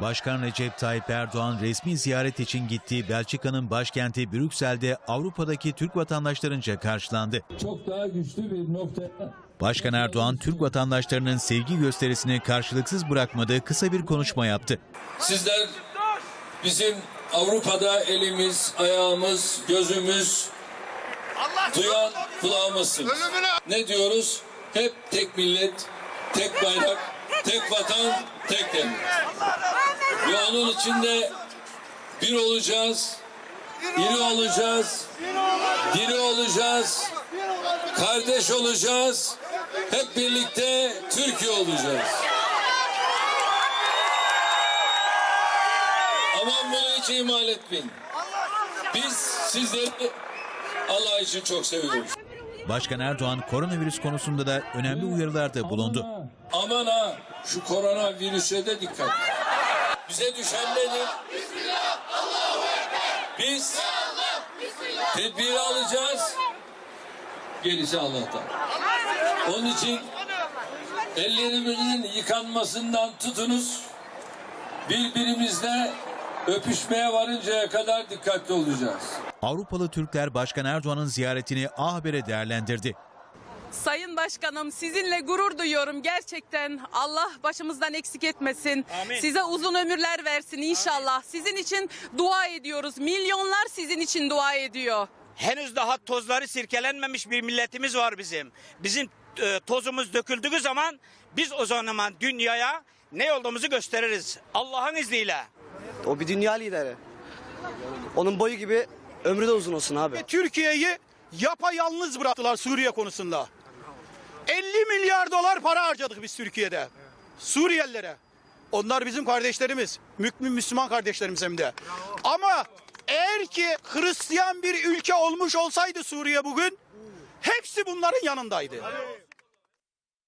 Başkan Recep Tayyip Erdoğan resmi ziyaret için gittiği Belçika'nın başkenti Brüksel'de Avrupa'daki Türk vatandaşlarınca karşılandı. çok daha güçlü bir noktaya Başkan Erdoğan Türk vatandaşlarının sevgi gösterisini karşılıksız bırakmadığı kısa bir konuşma yaptı. Sizler bizim Avrupa'da elimiz, ayağımız, gözümüz, duyan kulağımızsınız. Ne diyoruz? Hep tek millet, tek bayrak, tek vatan, tek devlet. Ve onun içinde bir olacağız, iri olacağız, diri olacağız, kardeş olacağız, hep birlikte Türkiye olacağız. Aman bunu hiç ihmal etmeyin. Biz sizleri Allah için çok seviyoruz. Başkan Erdoğan koronavirüs konusunda da önemli uyarılarda bulundu. Aman ha şu korona virüse de dikkat. Bize düşen nedir? Biz tedbiri alacağız. Gerisi Allah'tan. Onun için ellerimizin yıkanmasından tutunuz. Birbirimizle öpüşmeye varıncaya kadar dikkatli olacağız. Avrupalı Türkler Başkan Erdoğan'ın ziyaretini A Haber'e değerlendirdi. Sayın Başkanım sizinle gurur duyuyorum gerçekten. Allah başımızdan eksik etmesin. Amin. Size uzun ömürler versin inşallah. Sizin için dua ediyoruz. Milyonlar sizin için dua ediyor. henüz daha tozları sirkelenmemiş bir milletimiz var bizim. Bizim e, tozumuz döküldüğü zaman biz o zaman dünyaya ne olduğumuzu gösteririz. Allah'ın izniyle. O bir dünya lideri. Onun boyu gibi ömrü de uzun olsun abi. Türkiye'yi yapayalnız bıraktılar Suriye konusunda. 50 milyar dolar para harcadık biz Türkiye'de. Suriyelilere. Onlar bizim kardeşlerimiz. Mümin Müslüman kardeşlerimiz hem de. Ama eğer ki Hristiyan bir ülke olmuş olsaydı Suriye bugün hepsi bunların yanındaydı.